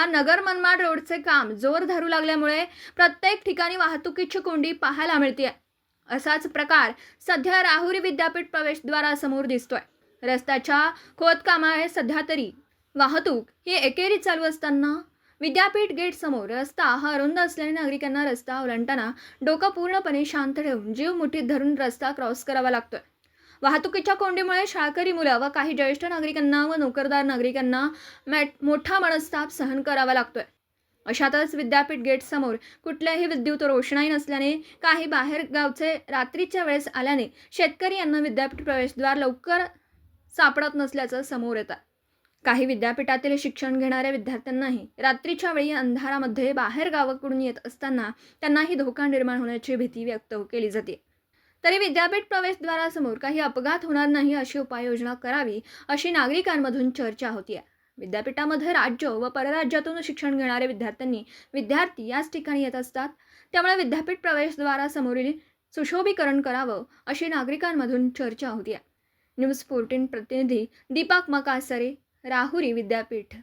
हा नगर मनमाड रोडचे काम जोर धरू लागल्यामुळे प्रत्येक ठिकाणी वाहतुकीची कोंडी पाहायला मिळते असाच प्रकार सध्या राहुरी विद्यापीठ प्रवेशद्वारासमोर दिसतोय. रस्त्याच्या खोदकामामुळे सध्या तरी वाहतूक ही एकेरी चालू असताना विद्यापीठ गेट समोर रस्ता हा अरुंद असल्याने नागरिकांना रस्ता ओलांडताना डोकं पूर्णपणे शांत ठेवून जीव मुठीत धरून रस्ता क्रॉस करावा लागतोय. वाहतुकीच्या कोंडीमुळे शाळकरी मुलं व काही ज्येष्ठ नागरिकांना व नोकरदार नागरिकांना मॅट मोठा मनस्ताप सहन करावा लागतोय. अशातच विद्यापीठ गेटसमोर कुठल्याही विद्युत रोषणाई नसल्याने काही बाहेर गावचे रात्रीच्या वेळेस आल्याने शेतकरी यांना विद्यापीठ प्रवेशद्वार लवकर सापडत नसल्याचं समोर येतं. काही विद्यापीठातील शिक्षण घेणाऱ्या विद्यार्थ्यांनाही रात्रीच्या वेळी अंधारामध्ये बाहेर गावाकडून येत असताना त्यांनाही धोका निर्माण होण्याची भीती व्यक्त केली जाते. तरी विद्यापीठ प्रवेशद्वारासमोर काही अपघात होणार नाही अशी उपाययोजना करावी अशी नागरिकांमधून चर्चा होतीये. विद्यापीठामध्ये राज्य व परराज्यातून शिक्षण घेणारे विद्यार्थ्यांनी विद्यार्थी याच ठिकाणी येत असतात. त्यामुळे विद्यापीठ प्रवेशद्वारासमोरील सुशोभीकरण करावं अशी नागरिकांमधून चर्चा होतीये. न्यूज फोर्टीन प्रतिनिधी दीपक मकासरे राहुरी विद्यापीठ.